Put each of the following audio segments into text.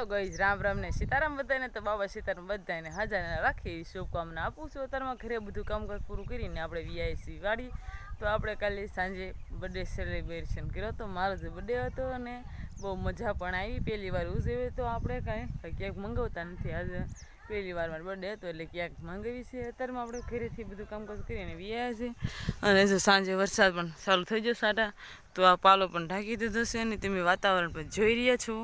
Hello ગઈ રામ રામ ને સીતારામ બધાને તો બાબા સીતારામ બધાને હજારને રાખી શુભકામના આપું છું. અત્યારમાં ઘરે બધું કામકાજ પૂરું કરીને આપણે વીઆઈસી વાળી, તો આપણે કાલે સાંજે બર્થડે સેલિબ્રેશન કર્યો તો મારો જે બર્થડે હતો અને બહુ મજા પણ આવી. પહેલી વાર ઉજવે તો આપણે કાંઈ ક્યાંક મંગાવતા નથી. આજે પહેલી વાર મારો બર્થડે હતો એટલે ક્યાંક મંગાવી છે. અત્યારમાં આપણે ઘરેથી બધું કામકાજ કરીને વ્યાયા છે. અને જો સાંજે વરસાદ પણ ચાલુ થઈ ગયો સાટા, તો આ પાલો પણ ઢાંકી દીધો છે અને તમે વાતાવરણ પણ જોઈ રહ્યા છો.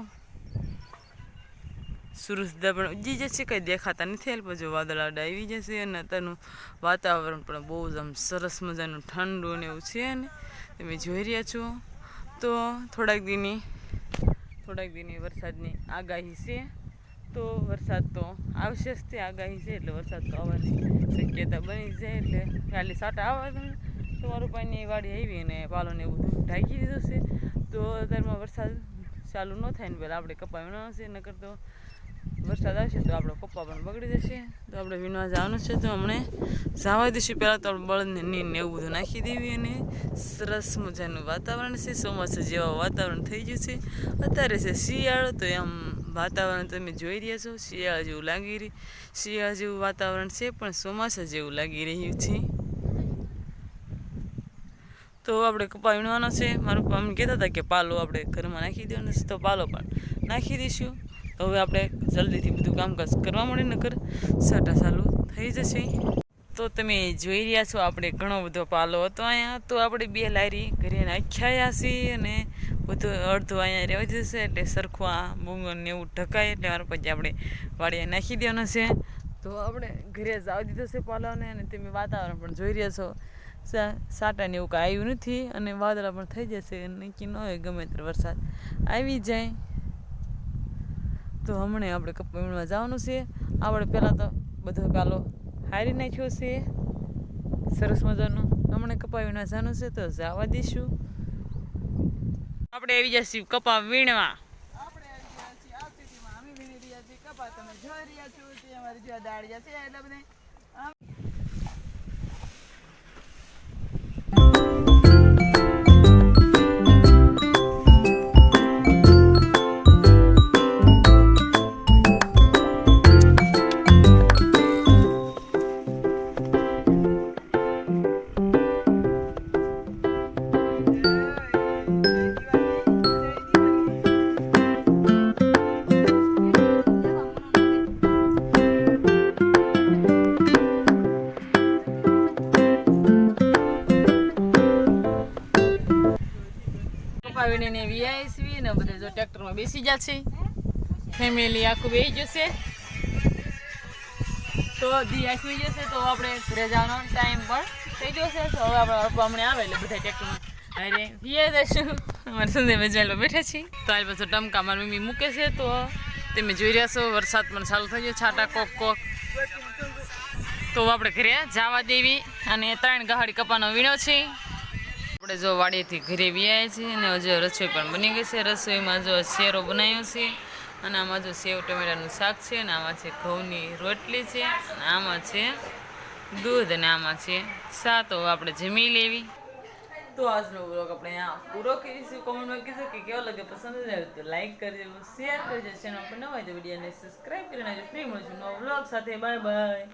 સૂરજદા પણ ઉજી જશે, કંઈ દેખાતા નથી. એટલે પછી વાદળા આવી જશે અને અત્યારનું વાતાવરણ પણ બહુ જ આમ સરસ મજાનું, ઠંડુ ને એવું છે ને. તમે જોઈ રહ્યા છો. તો થોડાક દીની થોડાક દીની વરસાદની આગાહી છે. તો વરસાદ તો આવશે જ તે આગાહી છે, એટલે વરસાદ તો આવવાની શક્યતા બની જાય, એટલે ખાલી સાટા આવવા તો મારું પાણી વાડી આવી અને પાલોને એવું ઢાંકી દીધું છે. તો અત્યારમાં વરસાદ ચાલુ ન થાય ને પહેલાં આપણે કપાવી ન હશે, નકર તો વરસાદ આવશે તો આપણો પપ્પા પણ બગડી જશે. તો આપણે વીણવા જવાનું છે તો હમણે જવા દઈશું. પહેલાં તો બળદને નીર ને એવું બધું નાખી દેવી અને સરસ મજાનું વાતાવરણ છે. ચોમાસા જેવા વાતાવરણ થઈ ગયું છે. અત્યારે છે શિયાળો, તો એમ વાતાવરણ તમે જોઈ રહ્યા છો. શિયાળા જેવું લાગી રહી શિયાળા જેવું વાતાવરણ છે, પણ ચોમાસા જેવું લાગી રહ્યું છે. તો આપણે કપા વીણવાનો છે. મારું પપ્પા અમને કહેતા હતા કે પાલો આપણે ઘરમાં નાખી દેવાનો છે. તો પાલો પણ નાખી દઈશું. હવે આપણે જલ્દીથી બધું કામકાજ કરવા મળે, નકર સાટા ચાલુ થઈ જશે. તો તમે જોઈ રહ્યા છો, આપણે ઘણો બધો પાલો હતો અહીંયા. તો આપણે બે લારી ઘરે નાખ્યા છીએ અને બધું અડધું અહીંયા રહેવા જશે, એટલે સરખું આ બુંગન ને એવું ઢકાય, એટલે મારા પછી આપણે વાડીએ નાખી દેવાનો છે. તો આપણે ઘરે જ આવી દીધો છે પાલોને અને તમે વાતાવરણ પણ જોઈ રહ્યા છો. સાટા સાટાને એવું કાંઈ આવ્યું નથી અને વાદળા પણ થઈ જશે, નક્કી ન હોય ગમે ત્યારે વરસાદ. આવી જાય. તો હમણાં આપણે કપા વીણવા જવાનું છે. આપણે પહેલાં તો બધો કાલો હારી નાખ્યો છે. સરસ મજાનું. હમણાં કપા વીણવા જવાનું છે તો જવા દઈશું. આપણે આવી જઈશું કપા વીણવા. આપણે કપા તમે જોઈ રહ્યા છો, તે અમારી જેવા દાળિયા છે એટલે બધે કપા ને વીઆઈસવી ને બધા જો ટ્રેક્ટરમાં બેસી જશે ફેમિલી આખું બેસી જશે તો દી આખી જશે તો આપણે ઘરે ટાઈમ પણ થઈ જશે તો હવે આપણે હમણાં આવે એટલે બધા ટ્રેક્ટરમાં. અરે વીઆઈ દઈશું અમારે સંજય બજારમાં બેઠા છીએ તો આજ પાછો ટમકા મારી મમ્મી મૂકે છે, તો તમે જોઈ રહ્યા છો, વરસાદ પણ ચાલુ થઈ ગયો, છાટા કોક કોક. તો આપણે ઘરે જવા દેવી. અને ત્રણ ગહાડી કપાનો વીણો છે. આપણે જો વાડીએથી ઘરે વ્યાય છે અને હજુ રસોઈ પણ બની ગઈ છે. રસોઈમાં જો શેરો બનાવ્યો છે અને આમાં જો સેવ ટમેટાનું શાક છે અને આમાં છે ઘઉંની રોટલી છે અને આમાં છે દૂધ અને આમાં છે સા આપણે જમી લેવી. તો આજનો બ્લોગ આપણે અહીંયા પૂરો કરીશું. કોમેન્ટમાં કીધું કે કેવો લાગે પસંદ આવે તો લાઈક કરજો શેર કરજો. ચેનલ પર ન હોય તો વિડીયોને સબસ્ક્રાઈબ કરીને ફ્રી મળશું નવો બ્લોગ સાથે. Bye bye